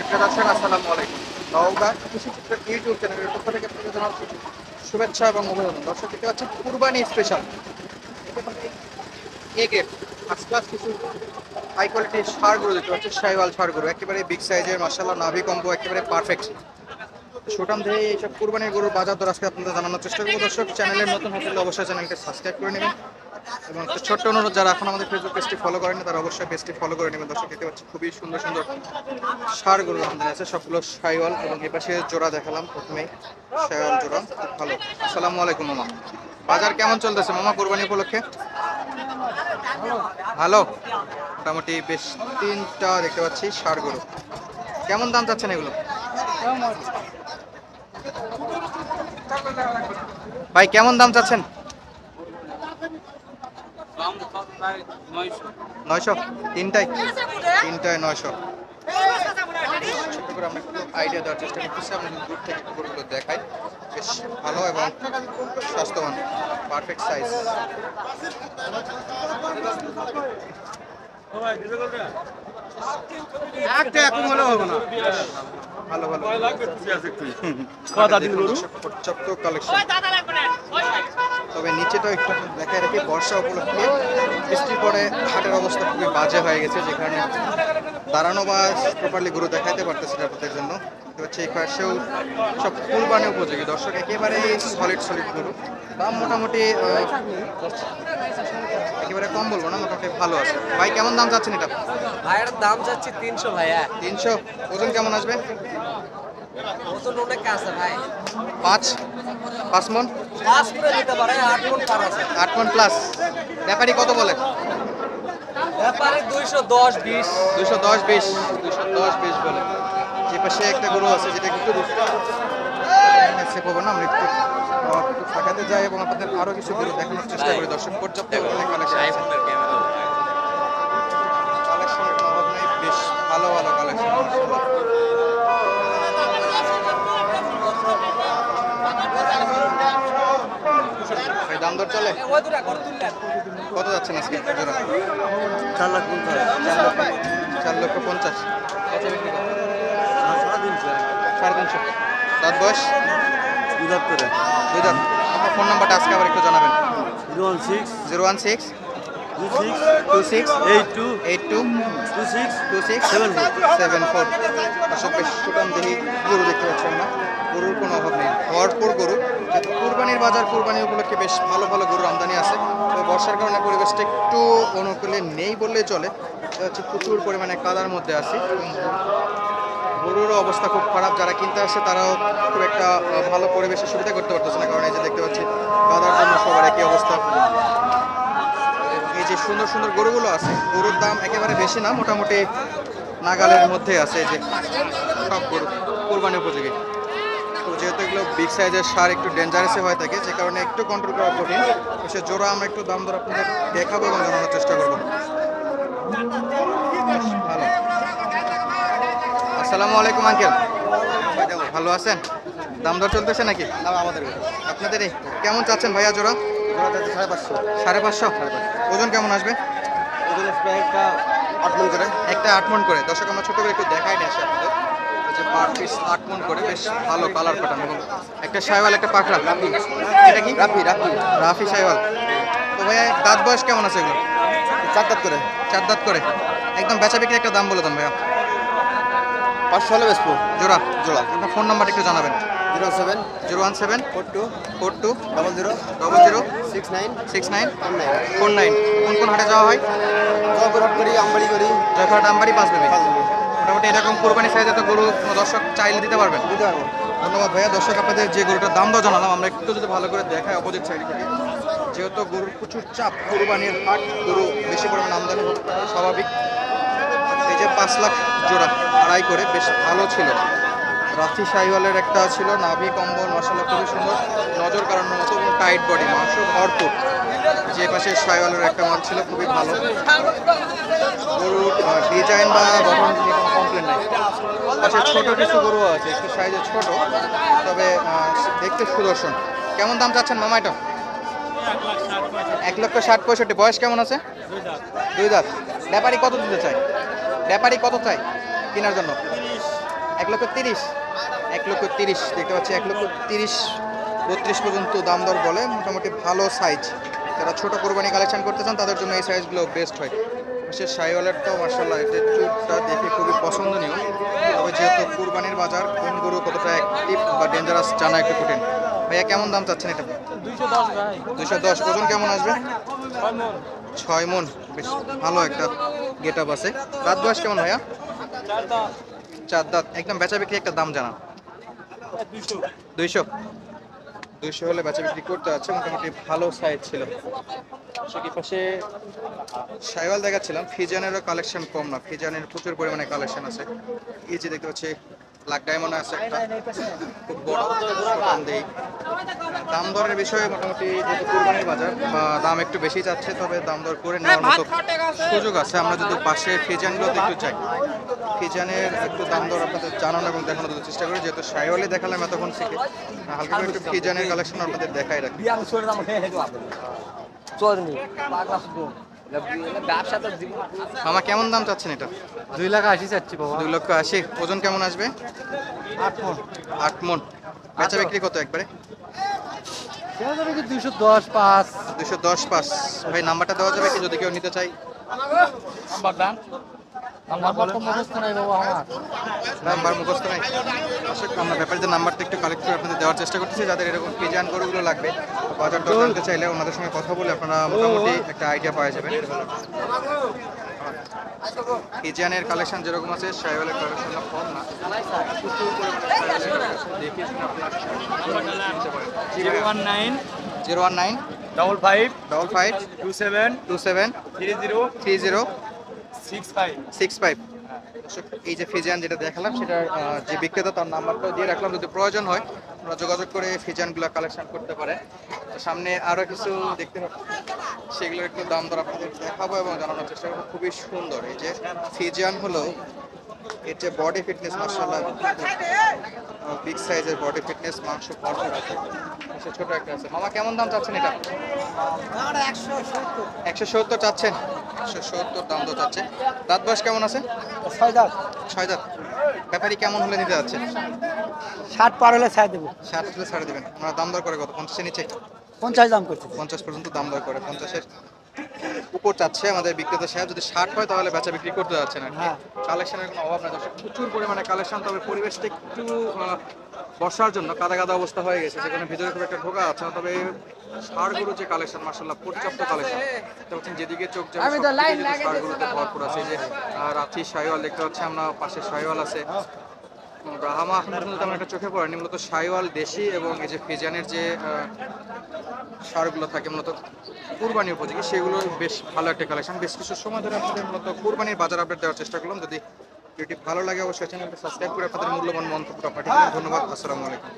সুপ্রিয় দর্শক, আসসালামু আলাইকুম। ইউটিউব চ্যানেলের পক্ষ থেকে আপনাদের জানাচ্ছি শুভেচ্ছা এবং অভিনন্দন। দর্শক, দেখতে পাচ্ছেন, কুরবানি special A grade first class কিছু হাই কোয়ালিটির সারগুলো দেখতে পাচ্ছেন শাইওয়াল সারগুলো একেবারে বিগ সাইজের মাসাল্লাহ নাভি কম্বো একেবারে পারফেক্ট সুটাম দিয়ে এইসব কুরবানির গরুর বাজার দর আজকে আপনাদের জানানোর চেষ্টা করব। দর্শক চ্যানেলের নতুন হলে অবশ্যই চ্যানেলকে সাবস্ক্রাইব করে নেবেন। এবং একটা ছোট্ট অনুরোধ, যারা এখন আমাদের ফেসবুক পেজটি ফলো করেনি তারা অবশ্যই পেজটি ফলো করে নেবেন। দর্শক, দেখতে পাচ্ছি খুবই সুন্দর সুন্দর সার গরু আমদানি আছে, সবগুলো সাইওয়াল এবং এপাশে জোড়া দেখালাম প্রথমেই। সাইওয়াল জোড়া, খুব ভালো। আসসালামু আলাইকুম, মামা। বাজার কেমন চলতেছে, মামা, কোরবানি উপলক্ষে? ভালো? মোটামুটি বেশ তিনটা দেখতে পাচ্ছি সার কেমন দাম চাচ্ছেন এগুলো? ভাই, কেমন দাম চাচ্ছেন? নয়শো? তিনটায়? তিনটায় নয়শো। ছোট করে আমরা একটু আইডিয়া দেওয়ার চেষ্টা করতেছি। আমরা দূর থেকে একটু গরুগুলো দেখাই। বেশ ভালো এবং স্বাস্থ্যবান। পারফেক্ট সাইজ একটা এখন হলে হবে না। ভালো ভালো। পর্যাপ্ত কালেকশন তবে নিচেটাও একটু দেখায় রাখি বর্ষা উপলক্ষে বৃষ্টির পরে হাটের অবস্থা খুবই বাজে হয়ে গেছে যে কারণে দাঁড়ানো বা প্রপারলি গরু দেখাতে পারতেছি না জন্য। তো হচ্ছে এই পাশেও সব কুরবানি উপযোগী। দর্শক একেবারে সলিড সলিড গরু। দাম মোটামুটি একেবারে কম বলব না মোটামুটি ভালো আছে। ভাই কেমন দাম যাচ্ছেন এটা? ভাইয়ের দাম যাচ্ছে তিনশো ভাইয়া। তিনশো। ওজন কেমন আসবে? ওজন অনেক আছে ভাই। পাঁচ? পাঁচ মন? আট মন প্লাস ব্যাপারী কত বলে? ব্যাপারে দুইশো দশ বিশ। দুশো দশ বিশ দুশো দশ বিশ বলে। যে পাশে একটা গরু আছে যেটা একটু সে পাবো না আমরা একটু একটু ফাঁকাতে যাই এবং আপনাদের আরও কিছু গরু দেখানোর চেষ্টা করি। দর্শক পর্যাপ্ত কালেকশন আছে। কালেকশনের অভাব নেই বেশ ভালো ভালো কালেকশন দাম দর চলে? কত যাচ্ছেন আজকে? চার লাখ পঞ্চাশ। চার লক্ষ চার লক্ষ পঞ্চাশ। করেন? সাড়ে তিনশো। সাড়ে তিনশো। দাঁত বয়স? দুই লাখ করে দুই দাঁত। আপনার ফোন নাম্বারটা আজকে আবার একটু জানাবেন। Zero one six. Zero one six. Two six. Two six. Eight two. Eight two. Two six. Two six. Seven four. Seven four. গরু দেখতে পাচ্ছেন না। গরুর কোনো অভাব নেই। ভরপুর গরু, যেহেতু কুরবানির বাজার কুরবানি উপলক্ষে বেশ ভালো ভালো গরুর আমদানি আছে তবে বর্ষার কারণে পরিবেশটা একটু অনুকূলে নেই বললেই চলে। হচ্ছে প্রচুর পরিমাণে কাদার মধ্যে আছি। গরুরও অবস্থা খুব খারাপ। যারা কিনতে আসে তারাও খুব একটা ভালো পরিবেশের সুবিধা করতে পারতেছে না। কারণ এই যে দেখতে পাচ্ছি, কাদার জন্য সবার একই অবস্থা। এই যে সুন্দর সুন্দর গরুগুলো আছে, গরুর দাম একেবারে বেশি না, মোটামুটি নাগালের মধ্যে আছে যে সব গরু কোরবানি উপযোগী। তো যেহেতু এগুলো বিগ সাইজের সার একটু ডেঞ্জারাসই হয়ে থাকে যে কারণে একটু কন্ট্রোল করা কঠিন। তো সে জোড়া আমরা একটু দাম দর আপনাদের দেখাবো এবং জানানোর চেষ্টা করব। ভালো। আসসালামু আলাইকুম আঙ্কেল ভালো আছেন? দাম দর চলতেছে নাকি? আমাদের আপনাদের এই কেমন চাচ্ছেন ভাইয়া জোড়া? সাড়ে পাঁচশো। সাড়ে পাঁচশো? ওজন কেমন আসবে? ওজন আসবে একটা আট মন করে? একটা আট মন করে। দর্শক আমরা ছোট করে একটু দেখাই নিয়ে আসি আপনাদের। পার পিস করে বেশ ভালো কালার এবং একটা সাইওয়াল একটা পাখরা এটা কি? রাফি রাফি। রাফি সাইওয়াল। তো ভাইয়া দাঁত বয়স কেমন আছে এগুলো চার দাঁত করে। চার দাঁত করে। একদম বেচা বিক্রি একটা দাম বলে দেন ভাইয়া। পাঁচশো হলে বেসবো জোড়া জোড়া। আপনার ফোন নাম্বারটা একটু জানাবেন। Zero seven zero one seven four two four two double zero double zero six nine six nine one nine four nine কোন কোন হাটে যাওয়া হয়? জয়পুরহাট করি আমবাড়ি করি জয়ফাট আমবাড়ি পাঁচ দেবে মোটামুটি এরকম কোরবানি সাইজে তো গরু দর্শক চাইলে দিতে পারবেন। দিতে পারব। ধন্যবাদ ভাইয়া। দর্শক আপনাদের যে গরুটার দাম দাও জানালাম আমরা একটু যদি ভালো করে দেখাই অপোজিট সাইড থেকে যেহেতু গরুর প্রচুর চাপ কোরবানির হাট গরু বেশি পরিমাণ আমদানি স্বাভাবিক। এই যে পাঁচ লাখ জোড়া আড়াই করে বেশ ভালো ছিল। রাথি সাইওয়ালের একটা ছিল নাভি কম্বল, মশলা খুবই সুন্দর, নজর কাড়ানোর মতো এবং টাইট বডি মাংস ভরপুর। যে পাশে সাইওয়ালের একটা মাল ছিল, খুবই ভালো। গরুর ডিজাইন বা গঠন নিয়ে কোনো কমপ্লেন নেই। পাশে ছোট কিছু গরু আছে, একটু সাইজে ছোট, তবে দেখতে সুদর্শন। কেমন দাম চাচ্ছেন মামা এটা? এক লক্ষ ষাট পঁয়ষট্টি। বয়স কেমন আছে? দুই দাঁত। ব্যাপারী কত দিতে চাই ব্যাপারী কত চাই কেনার জন্য? এক লক্ষ তিরিশ। এক লক্ষ তিরিশ দেখতে পাচ্ছি এক লক্ষ তিরিশ বত্রিশ পর্যন্ত দাম দর বলে। মোটামুটি ভালো সাইজ যারা ছোট কোরবানি কালেকশন করতে চান তাদের জন্য এই সাইজগুলো বেস্ট হয়। সে সাইওয়ালের তো মার্শাল্লাহ এদের চুটটা দেখে খুবই পছন্দনীয়। তবে যেহেতু কুরবানির বাজার কোন গরু কতটা অ্যাক্টিভ বা ডেঞ্জারাস জানা একটু কঠিন ভাইয়া কেমন দাম চাচ্ছেন এটা? দুইশো দশ ওজন কেমন আসবে? ছয় মন। বেশ ভালো একটা গেট আপ আছে। রাত বয়স কেমন ভাইয়া? চার দাঁত। একদম বেচা বিক্রি একটা দাম জানা দুইশো। দুইশো হলে বেচা বিক্রি করতে আছে মোটামুটি ভালো সাইজ ছিল। সেটি পাশে? সাইওয়াল দেখাচ্ছিলাম ফিজানেরও কালেকশন কম না ফিজানের প্রচুর পরিমাণে কালেকশন আছে। এই যে দেখতে পাচ্ছি লাক ডায়মন্ড আছে একটা। খুব বড় দেই দাম দরের বিষয়ে মোটামুটি যেহেতু কুরবানির বাজার বা দাম একটু বেশি যাচ্ছে তবে দাম দর করে নেওয়ার মতো সুযোগ আছে। আমরা যদি পাশে ফিজানগুলোতে একটু চাই ফিজানের একটু দাম দর আপনাদের জানানো এবং দেখানোর চেষ্টা করি। যেহেতু সাইওয়ালে দেখালাম এতক্ষণ থেকে হালকা করে একটু ফিজানের কালেকশন আপনাদের দেখাই রাখি। মামা কেমন দাম চাচ্ছেন এটা? দুই লাখ আশি চাচ্ছি বাবা। দুই লক্ষ আশি। ওজন কেমন আসবে? আট মন। আট মন। বেচা বিক্রি কত একবারে? দুইশো দশ পাঁচ। দুশো দশ পাঁচ। ভাই নাম্বারটা দেওয়া যাবে কি যদি কেউ নিতে চাই নাম্বার তো মুখস্থ নাই বাবা আমার। নাম্বার মুখস্থ নাই। আমরা ব্যাপারীদের নাম্বারটা একটু কালেক্ট করে আপনাদের দেওয়ার চেষ্টা করতেছি যাদের এরকম পিজান গরুগুলো লাগবে বাজার দর জানতে চাইলে ওনাদের সঙ্গে কথা বলে আপনারা মোটামুটি একটা আইডিয়া পাওয়া যাবেন পিজিয়ানের কালেকশন যেরকম আছে সাইওয়ালের কালেকশন কম না। দেখে one nine zero one nine double five double five two seven two seven three zero three zero six five six five. এই যে ফিজিয়ান যেটা দেখালাম, সেটার যে বিক্রেতা তার নাম্বারটাও দিয়ে রাখলাম যদি প্রয়োজন হয় আপনারা যোগাযোগ করে ফিজিয়ানগুলো কালেকশন করতে পারে। সামনে আরও কিছু দেখতে হবে। সেগুলোর একটু দাম দর আপনাদের দেখাবো এবং জানানোর চেষ্টা করব। খুবই সুন্দর। এই যে ফিজিয়ান হলো যে বডি ফিটনেস মার্শাল্লাহ বিগ সাইজের বডি ফিটনেস মাংস ভরপুর আছে সে ছোট একটা আছে। মামা কেমন দাম চাচ্ছেন এটা? একশো সত্তর চাচ্ছেন। একশো সত্তর দাম তো চাচ্ছে। দাঁত বয়স কেমন আছে? ছয় দাঁত। ছয় দাঁত। ব্যাপারী কেমন হলে নিতে যাচ্ছে? ষাট পার হলে ছাই দেবো। ষাট হলে ছাড়ে দেবেন। আমরা দাম দর করে কত? পঞ্চাশের নিচে? পঞ্চাশ দাম করছে। পঞ্চাশ পর্যন্ত দাম দর করে। পঞ্চাশের উপর চাচ্ছে আমাদের বিক্রেতা সাহেব। যদি ষাট হয় তাহলে বেচা বিক্রি করতে যাচ্ছে না হ্যাঁ। কালেকশনের কোনো অভাব দর্শক প্রচুর পরিমাণে কালেকশন তবে পরিবেশটা একটু বর্ষার জন্য কাদা কাদা অবস্থা হয়ে গেছে। সেখানে ভিতরে খুব একটা ঢোকা আছে না তবে ষাড়গুলো যে কালেকশন মার্শাল্লাহ পর্যাপ্ত কালেকশন। দেখতে পাচ্ছেন যেদিকে চোখ যাবে ষাড়গুলোতে ভরপুর আছে। যে রাঁচি শাহিওয়াল দেখতে পাচ্ছি আমরা পাশে শাহিওয়াল আছে। ব্রাহামা আপনার মধ্যে তেমন একটা চোখে পড়েনি মূলত সাইওয়াল দেশি এবং এই যে ফিজানের যে সারগুলো থাকে, মূলত কুরবানি উপযোগী, সেগুলো বেশ ভালো একটা কালেকশন বেশ কিছু সময় ধরে আপনাদের মূলত কুরবানির বাজার আপডেট দেওয়ার চেষ্টা করলাম। যদি ভিডিওটি ভালো লাগে, অবশ্যই চ্যানেলটি সাবস্ক্রাইব করে আপনাদের মূল্যবান মন্তব্য পাঠিয়ে। ধন্যবাদ, আসসালামু আলাইকুম।